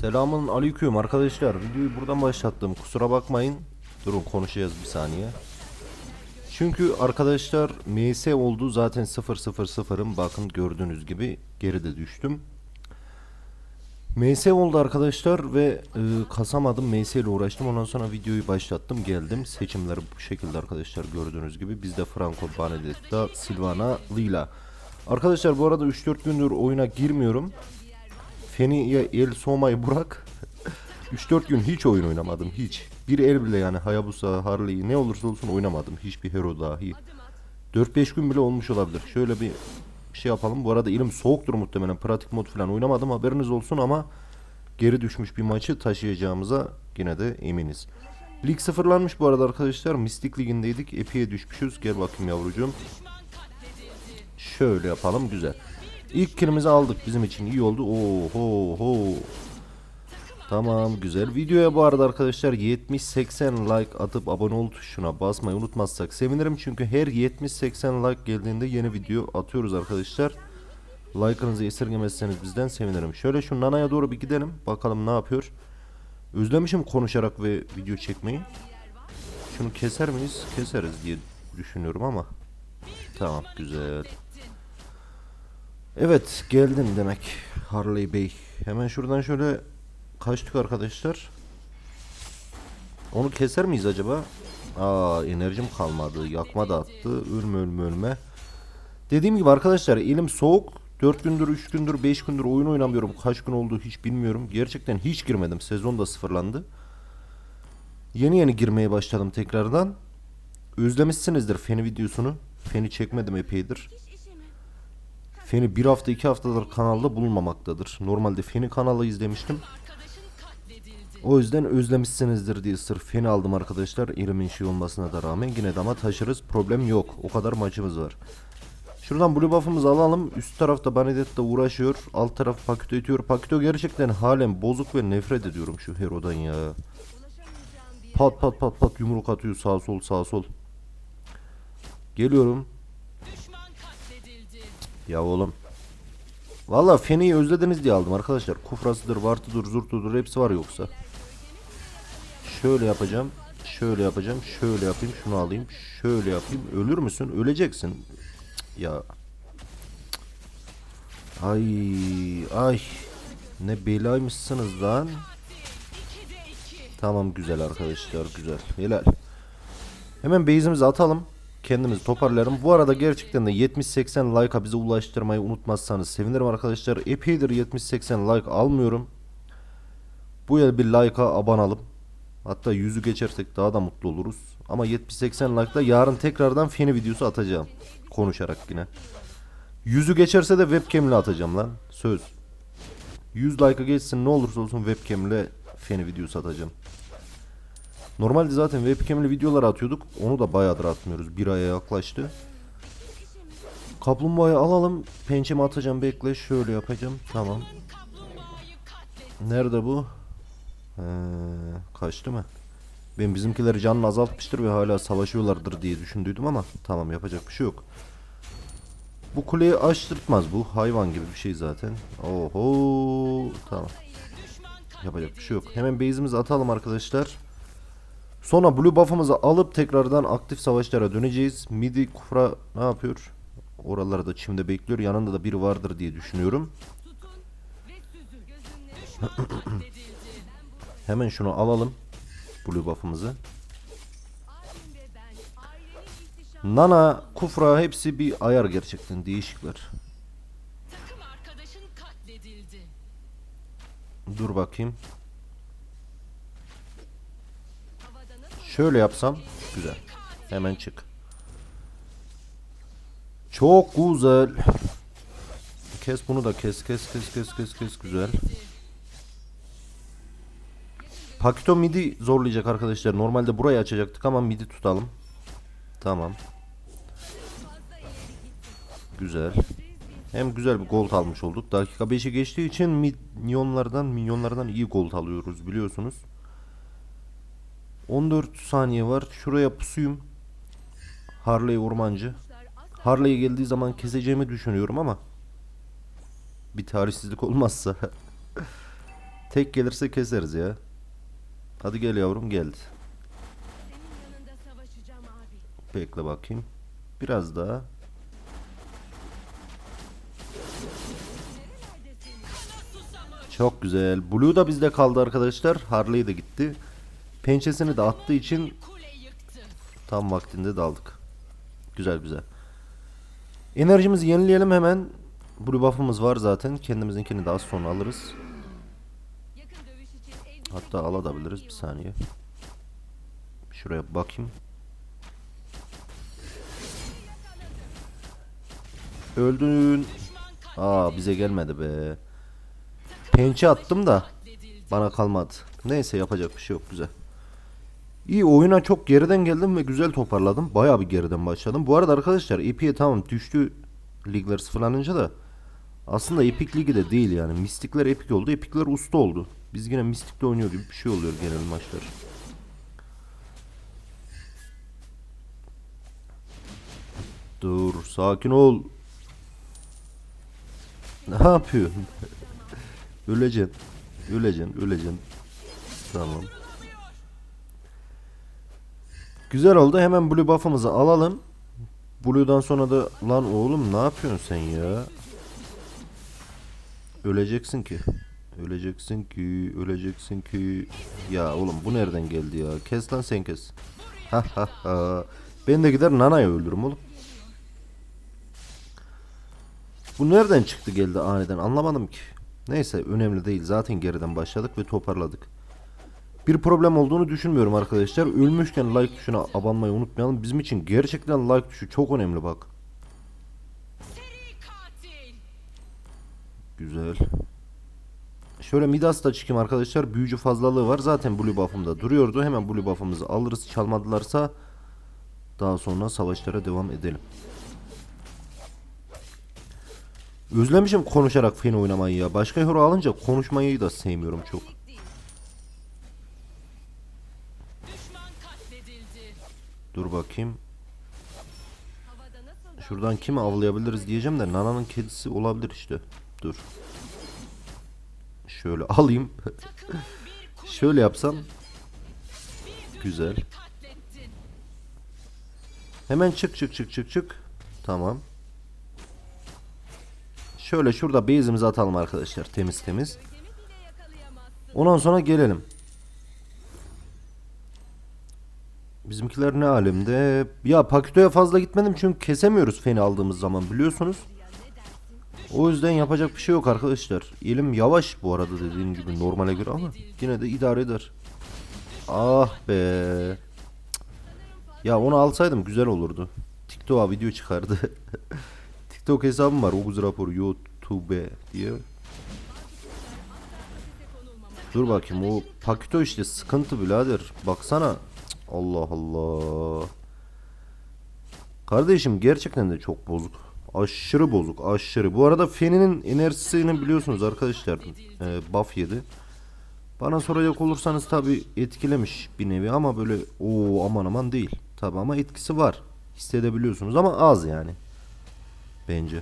Selamun aleyküm arkadaşlar. Videoyu buradan başlattım. Kusura bakmayın. Durun konuşacağız bir saniye. Çünkü arkadaşlar MS oldu zaten 000'ım. Bakın gördüğünüz gibi geride düştüm. MS oldu arkadaşlar ve e, kasamadım. MS ile uğraştım. Ondan sonra videoyu başlattım. Geldim. Seçimleri bu şekilde arkadaşlar gördüğünüz gibi. Bizde Franco Benedetta, Silvana, Lila. Arkadaşlar bu arada 3-4 gündür oyuna girmiyorum. Feni'ye el soğumayı bırak. 3-4 gün hiç oyun oynamadım hiç. Bir el bile yani Hayabusa, Harley ne olursa olsun oynamadım. Hiçbir hero dahi. 4-5 gün bile olmuş olabilir. Şöyle bir şey yapalım. Bu arada elim soğuktur muhtemelen. Pratik mod falan oynamadım haberiniz olsun ama geri düşmüş bir maçı taşıyacağımıza yine de eminiz. Lig sıfırlanmış bu arada arkadaşlar. Mistik ligindeydik. Epi'ye düşmüşüz. Gel bakayım yavrucuğum. Şöyle yapalım güzel. İlk kilimizi aldık bizim için iyi oldu. Oho ho. Tamam güzel. Videoya bu arada arkadaşlar 70-80 like atıp abone ol tuşuna basmayı unutmazsak sevinirim. Çünkü her 70-80 like geldiğinde yeni video atıyoruz arkadaşlar. Like'ınızı esirgemezseniz bizden sevinirim. Şöyle şu Nana'ya doğru bir gidelim. Bakalım ne yapıyor. Özlemişim konuşarak ve video çekmeyi. Şunu keser miyiz? Keseriz diye düşünüyorum ama. Tamam güzel. Evet geldin demek Harley Bey. Hemen şuradan şöyle kaçtık arkadaşlar. Onu keser miyiz acaba? Aa enerjim kalmadı. Yakma da attı. Ölme ölme ölme. Dediğim gibi arkadaşlar elim soğuk. 4 gündür 3 gündür 5 gündür oyun oynamıyorum. Kaç gün oldu hiç bilmiyorum. Gerçekten hiç girmedim. Sezon da sıfırlandı. Yeni yeni girmeye başladım tekrardan. Özlemişsinizdir Feni videosunu. Feni çekmedim epeydir. Feni bir hafta iki haftadır kanalda bulunmamaktadır. Normalde Feni kanalı izlemiştim. O yüzden özlemişsinizdir diye sırf Feni aldım arkadaşlar. Elimin şey olmasına da rağmen yine de ama taşırız. Problem yok. O kadar maçımız var. Şuradan blue buff'ımızı alalım. Üst tarafta Benedetta uğraşıyor. Alt taraf Pakito itiyor. Pakito gerçekten halen bozuk ve nefret ediyorum şu Hero'dan ya. Pat pat pat pat yumruk atıyor sağ sol sağ sol. Geliyorum. Ya oğlum. Valla Feni'yi özlediniz diye aldım arkadaşlar. Kufrasıdır, vartıdır, zurtudur hepsi var yoksa. Şöyle yapacağım. Şöyle yapacağım. Şöyle yapayım. Şunu alayım. Şöyle yapayım. Ölür müsün? Öleceksin. Cık, Ya. Cık. Ay ay. Ne belaymışsınız lan. Tamam güzel arkadaşlar güzel. Helal. Hemen base'imizi atalım. Kendimizi toparlarım. Bu arada gerçekten de 70-80 like'a bize ulaştırmayı unutmazsanız sevinirim arkadaşlar. Epeydir 70-80 like almıyorum. Bu yıl bir like'a abanalım. Hatta yüzü geçersek daha da mutlu oluruz. Ama 70-80 like'da yarın tekrardan Feni videosu atacağım. Konuşarak yine. Yüzü geçerse de webcam ile atacağım lan. Söz. 100 like'a geçsin ne olursa olsun webcam ile Feni videosu atacağım. Normalde zaten webcam'li videolar atıyorduk. Onu da bayağıdır atmıyoruz. Bir aya yaklaştı. Kaplumbağayı alalım. Pençemi atacağım bekle. Şöyle yapacağım. Tamam. Nerede bu? He, kaçtı mı? Ben bizimkileri canını azaltmıştır ve hala savaşıyorlardır diye düşündüydüm ama tamam yapacak bir şey yok. Bu kuleyi açtırtmaz bu. Hayvan gibi bir şey zaten. Oho tamam. Yapacak bir şey yok. Hemen base'imizi atalım arkadaşlar. Sonra blue buff'ımızı alıp tekrardan aktif savaşlara döneceğiz. Midi kufra ne yapıyor? Oralarda çimde bekliyor. Yanında da biri vardır diye düşünüyorum. Hemen şunu alalım. Blue buff'ımızı. Nana, Kufra hepsi bir ayar gerçekten değişikler. Dur bakayım. Şöyle yapsam güzel. Hemen çık. Çok güzel. Kes bunu da kes kes kes kes kes kes güzel. Pakito midi zorlayacak arkadaşlar. Normalde burayı açacaktık ama midi tutalım. Tamam. Güzel. Hem güzel bir gold almış olduk. Dakika 5'i geçtiği için minyonlardan minyonlardan iyi gold alıyoruz biliyorsunuz. 14 saniye var. Şuraya pusuyum. Harley ormancı. Harley geldiği zaman keseceğimi düşünüyorum ama bir tarihsizlik olmazsa. Tek gelirse keseriz ya. Hadi gel yavrum geldi. Bekle bakayım. Biraz daha. Çok güzel. Blue da bizde kaldı arkadaşlar. Harley de gitti. Pençesini de attığı için tam vaktinde daldık. Güzel güzel. Enerjimizi yenileyelim hemen. Blue buff'ımız var zaten. Kendimizinkini daha sonra alırız. Hatta alabiliriz bir saniye. Şuraya bakayım. Öldün. Aa bize gelmedi be. Pençe attım da bana kalmadı. Neyse yapacak bir şey yok güzel. İyi oyuna çok geriden geldim ve güzel toparladım. Bayağı bir geriden başladım. Bu arada arkadaşlar Epic'e tamam düştü ligler sıfırlanınca da aslında Epic Ligi de değil yani. Mistikler Epic oldu. Epic'ler usta oldu. Biz yine Mistik'te oynuyor gibi bir şey oluyor genel maçlar. Dur sakin ol. Ne yapıyorsun? öleceksin. Öleceksin, öleceksin. Tamam. Güzel oldu. Hemen blue buff'ımızı alalım. Blue'dan sonra da lan oğlum ne yapıyorsun sen ya? Öleceksin ki. Öleceksin ki, öleceksin ki. Ya oğlum bu nereden geldi ya? Kes lan sen kes. Ha ha ha. Ben de gider Nana'yı öldürürüm oğlum. Bu nereden çıktı geldi aniden anlamadım ki. Neyse önemli değil. Zaten geriden başladık ve toparladık. Bir problem olduğunu düşünmüyorum arkadaşlar. Ölmüşken like tuşuna abanmayı unutmayalım. Bizim için gerçekten like tuşu çok önemli bak. Güzel. Şöyle Midas'ta çıkayım arkadaşlar. Büyücü fazlalığı var. Zaten blue buff'ımda duruyordu. Hemen blue buff'ımızı alırız. Çalmadılarsa daha sonra savaşlara devam edelim. Özlemişim konuşarak Fen oynamayı ya. Başka hero alınca konuşmayı da sevmiyorum çok. Dur bakayım. Şuradan kimi avlayabiliriz diyeceğim de Nana'nın kedisi olabilir işte. Dur. Şöyle alayım. Şöyle yapsam Güzel. Hemen çık çık çık çık çık. Tamam. Şöyle şurada base'imizi atalım arkadaşlar. Temiz temiz. Ondan sonra gelelim. Bizimkiler ne alemde? Ya Pakito'ya fazla gitmedim çünkü kesemiyoruz feni aldığımız zaman biliyorsunuz. O yüzden yapacak bir şey yok arkadaşlar. Elim yavaş bu arada dediğim gibi normale göre ama yine de idare eder. Ah be. Ya onu alsaydım güzel olurdu. TikTok'a video çıkardı. TikTok hesabım var. Oguz raporu YouTube diye. Dur bakayım o Pakito işte sıkıntı birader. Baksana. Allah Allah. Kardeşim gerçekten de çok bozuk. Aşırı bozuk aşırı. Bu arada Feni'nin enerjisini biliyorsunuz arkadaşlar. Ee, buff yedi. Bana soracak olursanız tabi etkilemiş bir nevi ama böyle o aman aman değil. Tabi ama etkisi var. Hissedebiliyorsunuz ama az yani. Bence.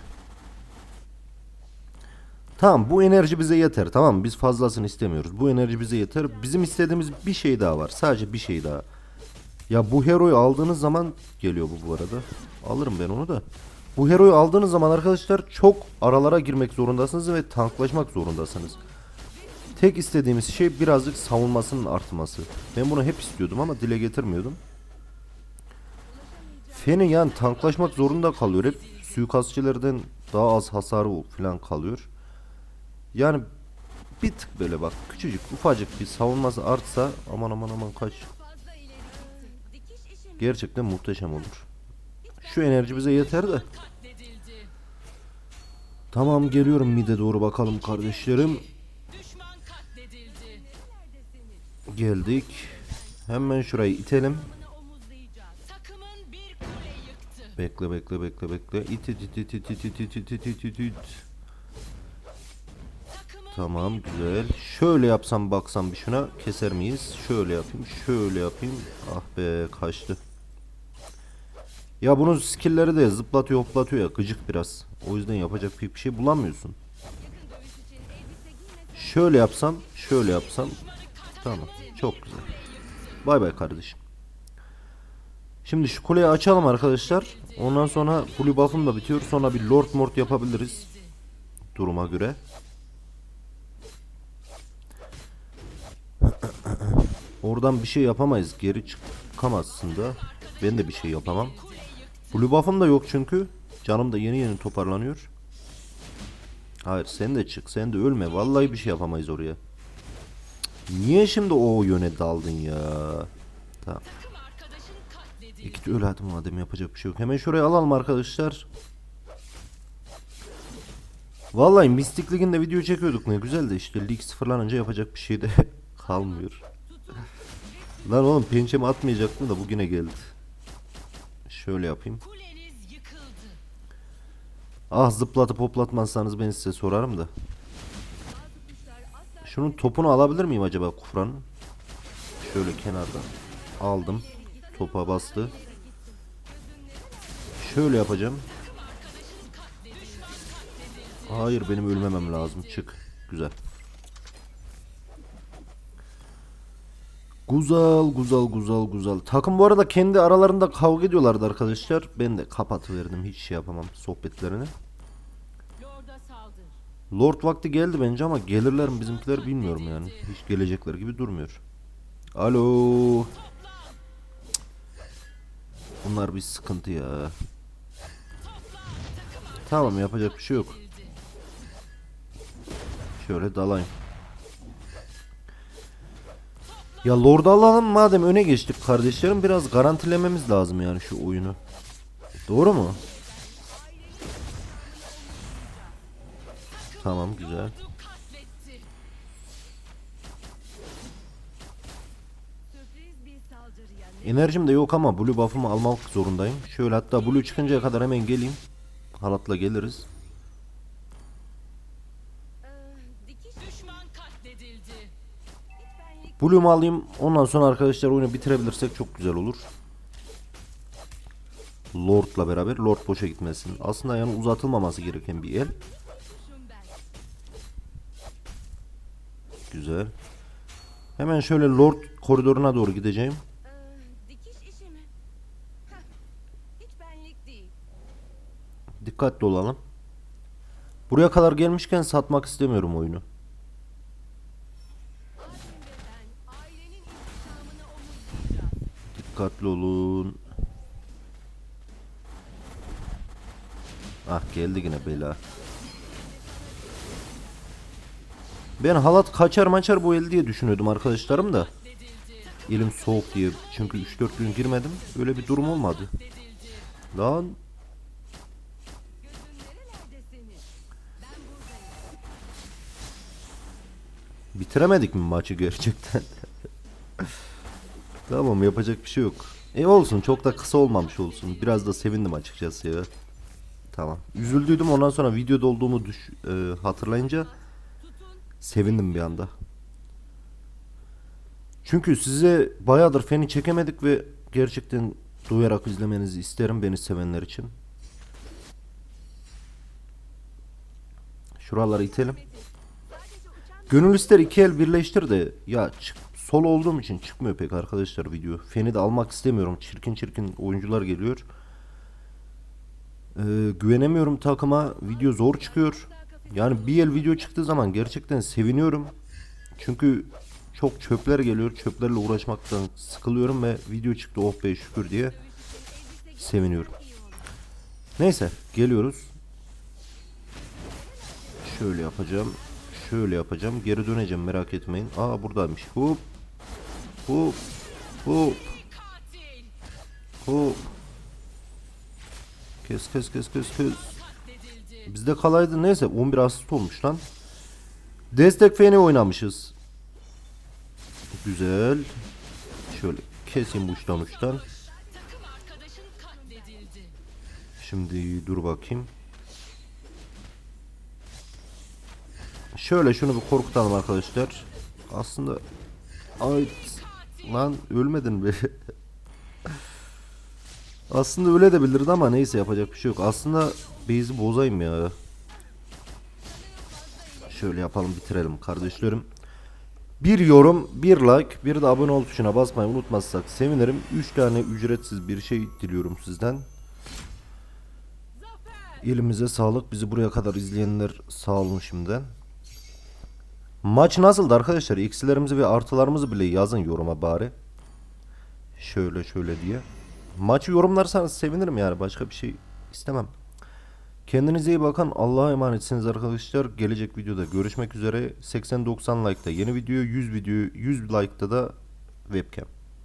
Tamam bu enerji bize yeter tamam? Biz fazlasını istemiyoruz. Bu enerji bize yeter. Bizim istediğimiz bir şey daha var. Sadece bir şey daha. Ya bu heroyu aldığınız zaman geliyor bu bu arada. Alırım ben onu da. Bu heroyu aldığınız zaman arkadaşlar çok aralara girmek zorundasınız ve tanklaşmak zorundasınız. Tek istediğimiz şey birazcık savunmasının artması. Ben bunu hep istiyordum ama dile getirmiyordum. Feni yani tanklaşmak zorunda kalıyor. Hep suikastçilerden daha az hasarı falan kalıyor. Yani bir tık böyle bak küçücük ufacık bir savunması artsa aman aman aman kaç. Gerçekten muhteşem olur. Şu enerji bize yeter de. Tamam geliyorum mide doğru bakalım kardeşlerim. Geldik. Hemen şurayı itelim. Bekle bekle bekle bekle. İt it it it it it it it it it it it Tamam güzel. Şöyle yapsam baksam bir şuna keser miyiz? Şöyle yapayım şöyle yapayım. Ah be kaçtı. Ya bunun skill'leri de zıplatıyor hoplatıyor ya gıcık biraz. O yüzden yapacak pek bir şey bulamıyorsun. Şöyle yapsam, şöyle yapsam. Tamam. Çok güzel. Bay bay kardeşim. Şimdi şu kuleyi açalım arkadaşlar. Ondan sonra blue buff'ım da bitiyor. Sonra bir lord mort yapabiliriz. Duruma göre. Oradan bir şey yapamayız. Geri çıkamazsın da. Ben de bir şey yapamam. Blue buff'ım da yok çünkü. Canım da yeni yeni toparlanıyor. Hayır sen de çık. Sen de ölme. Vallahi bir şey yapamayız oraya. Niye şimdi o yöne daldın ya? Tamam. Katledildi. İki öyle hadi madem yapacak bir şey yok. Hemen şuraya alalım arkadaşlar. Vallahi Mystic Lig'inde video çekiyorduk ne güzel de işte lig sıfırlanınca yapacak bir şey de kalmıyor. Lan oğlum pençemi atmayacaktım da bugüne geldi. Şöyle yapayım. Ah zıplatıp hoplatmazsanız ben size sorarım da. Şunun topunu alabilir miyim acaba Kufra'nın? Şöyle kenarda. Aldım. Topa bastı. Şöyle yapacağım. Hayır benim ölmemem lazım. Çık. Güzel. Güzel, güzel, güzel, güzel. Takım bu arada kendi aralarında kavga ediyorlardı arkadaşlar. Ben de kapatıverdim. Hiç şey yapamam sohbetlerini. Lord vakti geldi bence ama gelirler mi bizimkiler bilmiyorum yani. Hiç gelecekler gibi durmuyor. Alo. Bunlar bir sıkıntı ya. Tamam yapacak bir şey yok. Şöyle dalayım. Ya Lord'u alalım madem öne geçtik kardeşlerim biraz garantilememiz lazım yani şu oyunu. Doğru mu? Tamam güzel. Enerjim de yok ama blue buff'ımı almak zorundayım. Şöyle hatta blue çıkıncaya kadar hemen geleyim. Halatla geliriz. Blue'umu alayım. Ondan sonra arkadaşlar oyunu bitirebilirsek çok güzel olur. Lord'la beraber. Lord boşa gitmesin. Aslında yani uzatılmaması gereken bir el. Güzel. Hemen şöyle Lord koridoruna doğru gideceğim. Dikkatli olalım. Buraya kadar gelmişken satmak istemiyorum oyunu. Dikkatli olun. Ah geldi yine bela. Ben halat kaçar maçar bu el diye düşünüyordum arkadaşlarım da. Elim soğuk diye. Çünkü 3-4 gün girmedim. Öyle bir durum olmadı. Lan bitiremedik mi maçı gerçekten? Tamam yapacak bir şey yok. E olsun çok da kısa olmamış olsun. Biraz da sevindim açıkçası ya. Tamam. Üzüldüydüm ondan sonra videoda olduğumu düş, e, hatırlayınca sevindim bir anda. Çünkü size bayağıdır feni çekemedik ve gerçekten duyarak izlemenizi isterim beni sevenler için. Şuraları itelim. Gönül ister iki el birleştir de ya çık, sol olduğum için çıkmıyor pek arkadaşlar video. Feni de almak istemiyorum. Çirkin çirkin oyuncular geliyor. Ee, güvenemiyorum takıma. Video zor çıkıyor. Yani bir el video çıktığı zaman gerçekten seviniyorum. Çünkü çok çöpler geliyor. Çöplerle uğraşmaktan sıkılıyorum ve video çıktı oh be şükür diye seviniyorum. Neyse geliyoruz. Şöyle yapacağım. Şöyle yapacağım. Geri döneceğim merak etmeyin. Aa buradaymış. Hop. Hop. Hop. Hop. Kes kes kes kes kes. Bizde kalaydı neyse 11 asist olmuş lan. Destek feni oynamışız. Güzel. Şöyle keseyim uçtan uçtan. Katledildi. Şimdi dur bakayım. Şöyle şunu bir korkutalım arkadaşlar. Aslında ay lan ölmedin be. Aslında öyle de bilirdi ama neyse yapacak bir şey yok. Aslında base'i bozayım ya. Şöyle yapalım bitirelim kardeşlerim. Bir yorum, bir like, bir de abone ol tuşuna basmayı unutmazsak sevinirim. 3 tane ücretsiz bir şey diliyorum sizden. Elimize sağlık. Bizi buraya kadar izleyenler sağ olun şimdiden. Maç nasıldı arkadaşlar? Eksilerimizi ve artılarımızı bile yazın yoruma bari. Şöyle şöyle diye. Maçı yorumlarsanız sevinirim yani. Başka bir şey istemem. Kendinize iyi bakın. Allah'a emanetsiniz arkadaşlar. Gelecek videoda görüşmek üzere. 80-90 like'da yeni video, 100 video, 100 like'da da webcam.